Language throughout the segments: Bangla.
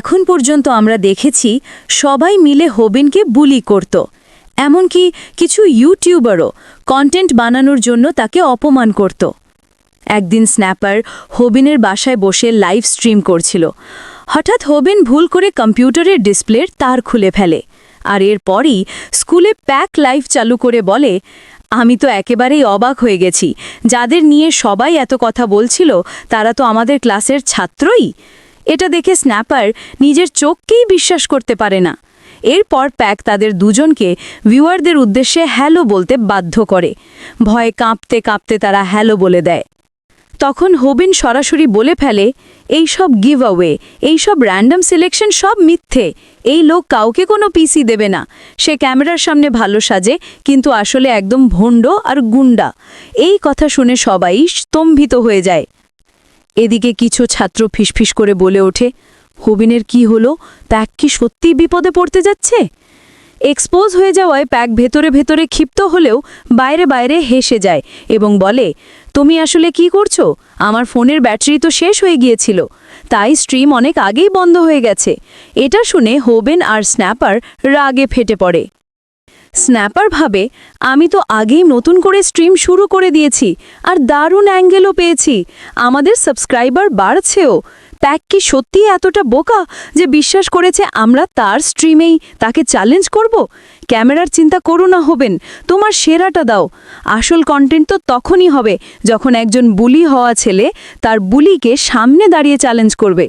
এখন পর্যন্ত আমরা দেখেছি সবাই মিলে হোবিনকে বুলি করত। এমনকি কিছু ইউটিউবারও কন্টেন্ট বানানোর জন্য তাকে অপমান করত। একদিন স্ন্যাপার হোবিনের বাসায় বসে লাইভ স্ট্রিম করছিল। হঠাৎ হোবিন ভুল করে কম্পিউটারের ডিসপ্লের তার খুলে ফেলে। আর এরপরই স্কুলে প্যাক লাইভ চালু করে বলে, আমি তো একেবারেই অবাক হয়ে গেছি। যাদের নিয়ে সবাই এত কথা বলছিল, তারা তো আমাদের ক্লাসের ছাত্রই? এটা দেখে স্ন্যাপার নিজের চোখকেই বিশ্বাস করতে পারে না। এরপর প্যাক তাদের দুজনকে ভিউয়ারদের উদ্দেশ্যে হ্যালো বলতে বাধ্য করে। ভয়ে কাঁপতে কাঁপতে তারা হ্যালো বলে দেয়। তখন হোবিন সরাসরি বলে ফেলে এই সব গিভ অ্যাওয়ে এই সব র্যান্ডম সিলেকশন সব মিথ্যে। এই লোক কাউকে কোনো পিসি দেবে না। সে ক্যামেরার সামনে ভালো সাজে, কিন্তু আসলে একদম ভণ্ড আর গুন্ডা। এই কথা শুনে সবাই স্তম্ভিত হয়ে যায়। এদিকে কিছু ছাত্র ফিসফিস করে বলে ওঠে, হোবিনের কি হলো? প্যাক কি সত্যিই বিপদে পড়তে যাচ্ছে? এক্সপোজ হয়ে যাওয়ায় প্যাক ভেতরে ভেতরে ক্ষিপ্ত হলেও বাইরে বাইরে হেসে যায় এবং বলে, তুমি আসলে কি করছ? আমার ফোনের ব্যাটারি তো শেষ হয়ে গিয়েছিল, তাই স্ট্রিম অনেক আগেই বন্ধ হয়ে গেছে। এটা শুনে হোবেন আর স্ন্যাপার রাগে ফেটে পড়ে। স্ন্যাপার ভাবে, আমি তো আগেই নতুন করে স্ট্রিম শুরু করে দিয়েছি আর দারুণ অ্যাঙ্গেলও পেয়েছি। আমাদের সাবস্ক্রাইবার বাড়ছেও। প্যাক কি সত্যি এতটা বোকা যে বিশ্বাস করেছে আমরা তার স্ট্রিমেই তাকে চ্যালেঞ্জ করব? ক্যামেরার চিন্তা করো না হবেন, তোমার সেরাটা দাও। আসল কন্টেন্ট তো তখনই হবে যখন একজন বুলি হওয়া ছেলে তার বুলিকে সামনে দাঁড়িয়ে চ্যালেঞ্জ করবে।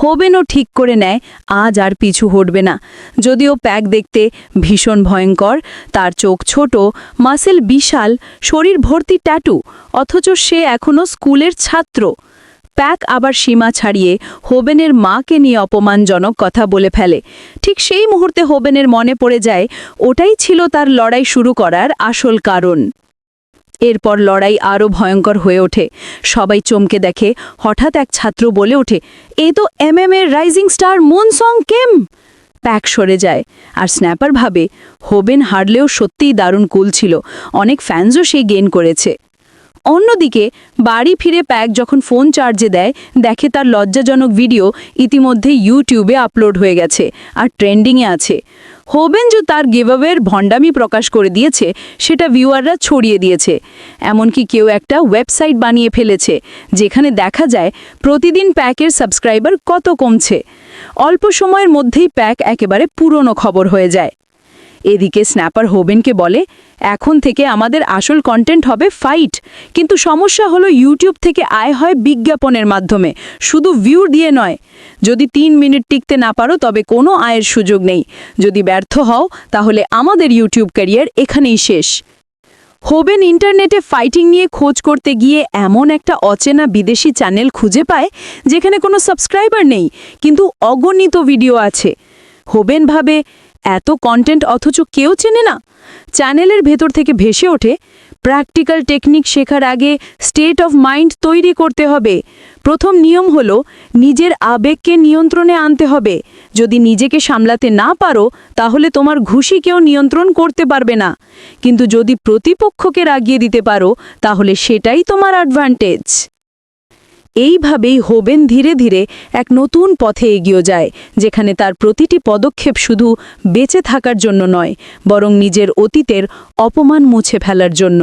হোবেনও ঠিক করে নেয়, আজ আর পিছু হটবে না। যদিও প্যাক দেখতে ভীষণ ভয়ঙ্কর, তার চোখ ছোট, মাসেল বিশাল, শরীর ভর্তি ট্যাটু, অথচ সে এখনও স্কুলের ছাত্র। প্যাক আবার সীমা ছাড়িয়ে হোবেনের মাকে নিয়ে অপমানজনক কথা বলে ফেলে। ঠিক সেই মুহূর্তে হোবেনের মনে পড়ে যায়, ওটাই ছিল তার লড়াই শুরু করার আসল কারণ। এরপর লড়াই আরও ভয়ঙ্কর হয়ে ওঠে। সবাই চমকে দেখে, হঠাৎ এক ছাত্র বলে ওঠে এ তো এম এম এর রাইজিং স্টার মুনসং কেম? প্যাক সরে যায়। আর স্ন্যাপার ভাবে, হোবেন হারলেও সত্যিই দারুণ কুল ছিল। অনেক ফ্যান্সও সে গেন করেছে। অন্যদিকে, বাড়ি ফিরে প্যাক যখন ফোন চার্জে দেয়, দেখে তার লজ্জাজনক ভিডিও ইতিমধ্যে ইউটিউবে আপলোড হয়ে গেছে আর ট্রেন্ডিংয়ে আছে। হোবেন যে তার গিভঅ্যাওয়ের ভণ্ডামি প্রকাশ করে দিয়েছে, সেটা ভিউয়াররা ছড়িয়ে দিয়েছে। এমনকি কেউ একটা ওয়েবসাইট বানিয়ে ফেলেছে, যেখানে দেখা যায় প্রতিদিন প্যাকের সাবস্ক্রাইবার কত কমছে। অল্প সময়ের মধ্যেই প্যাক একেবারে পুরনো খবর হয়ে যায়। এদিকে স্ন্যাপার হোবেনকে বলে, এখন থেকে আমাদের আসল কন্টেন্ট হবে ফাইট কিন্তু সমস্যা হলো ইউটিউব থেকে আয় হয় বিজ্ঞাপনের মাধ্যমে। শুধু ভিউ দিয়ে নয়। যদি তিন মিনিট টিকতে না পারো, তবে কোনো আয়ের সুযোগ নেই। যদি ব্যর্থ হও, তাহলে আমাদের ইউটিউব ক্যারিয়ার এখানেই শেষ। হোবেন ইন্টারনেটে ফাইটিং নিয়ে খোঁজ করতে গিয়ে এমন একটা অচেনা বিদেশি চ্যানেল খুঁজে পায়, যেখানে কোনো সাবস্ক্রাইবার নেই, কিন্তু অগণিত ভিডিও আছে। হোবেন ভাবে এত কন্টেন্ট অথচ কেউ চেনে না। চ্যানেলের ভেতর থেকে ভেসে ওঠে প্র্যাকটিক্যাল টেকনিক শেখার আগে স্টেট অফ মাইন্ড তৈরি করতে হবে। প্রথম নিয়ম হল, নিজের আবেগকে নিয়ন্ত্রণে আনতে হবে। যদি নিজেকে সামলাতে না পারো, তাহলে তোমার ঘুষি কেউ নিয়ন্ত্রণ করতে পারবে না। কিন্তু যদি প্রতিপক্ষকে রাগিয়ে দিতে পারো, তাহলে সেটাই তোমার অ্যাডভান্টেজ এইভাবেই হোবেন ধীরে ধীরে এক নতুন পথে এগিয়ে যায়, যেখানে তার প্রতিটি পদক্ষেপ শুধু বেঁচে থাকার জন্য নয়, বরং নিজের অতীতের অপমান মুছে ফেলার জন্য।